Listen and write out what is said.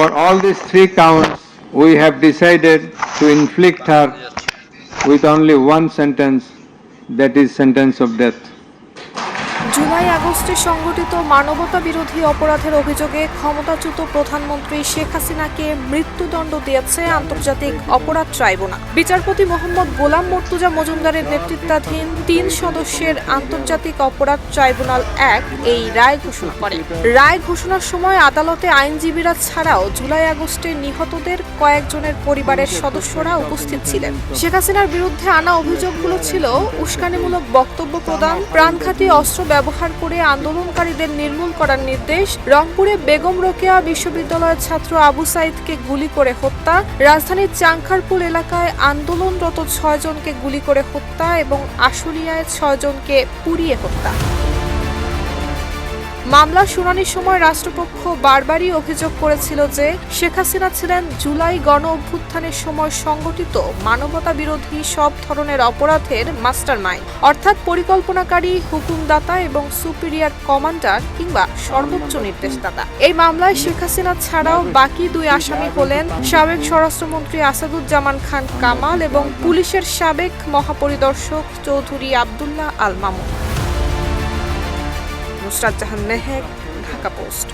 For all these three counts, we have decided to inflict her with only one sentence, that is sentence of death. July আগস্টে সংঘটিত মানবতা বিরোধী অপরাধের অভিযোগে ক্ষমতাচ্যুত প্রধানমন্ত্রী শেখ হাসিনাকে মৃত্যুদণ্ড দিয়েছে আন্তর্জাতিক অপরাধ ট্রাইব্যুনাল। বিচারপতি মোহাম্মদ গোলাম মর্তুজা মজুমদারের নেতৃত্বাধীন তিন সদস্যের আন্তর্জাতিক অপরাধ ট্রাইব্যুনাল এক এই রায় ঘোষণা করে। রায় ঘোষণার সময় আদালতে আইনজীবীরা ছাড়াও জুলাই আগস্টে নিহতদের কয়েকজনের পরিবারের সদস্যরা উপস্থিত ছিলেন। শেখ হাসিনার বিরুদ্ধে আনা অভিযোগগুলো ছিল উস্কানিমূলক বক্তব্য প্রদান, প্রাণঘাতী অস্ত্র ব্যবহার করে আন্দোলনকারীদের নির্মূল করার নির্দেশ, রংপুরে বেগম রোকেয়া বিশ্ববিদ্যালয়ের ছাত্র আবু সাইদকে গুলি করে হত্যা, রাজধানীর চাংখারপুল এলাকায় আন্দোলনরত ছয়জনকে গুলি করে হত্যা এবং আশুলিয়ায় ছয়জনকে পুড়িয়ে হত্যা। মামলার শুনানির সময় রাষ্ট্রপক্ষ বারবারই অভিযোগ করেছিল যে শেখ হাসিনা ছিলেন জুলাই গণ অভ্যুত্থানের সময় সংগঠিত মানবতা বিরোধী সব ধরনের অপরাধের মাস্টারমাইন্ড, অর্থাৎ পরিকল্পনাকারী, হুকুমদাতা এবং সুপিরিয়ার কমান্ডার কিংবা সর্বোচ্চ নির্দেশদাতা। এই মামলায় শেখ হাসিনা ছাড়াও বাকি দুই আসামি হলেন সাবেক স্বরাষ্ট্রমন্ত্রী আসাদুজ্জামান খান কামাল এবং পুলিশের সাবেক মহাপরিদর্শক চৌধুরী আবদুল্লাহ আল মামুন। নুসরাত জাহান মেহেক ঢাকা পোস্ট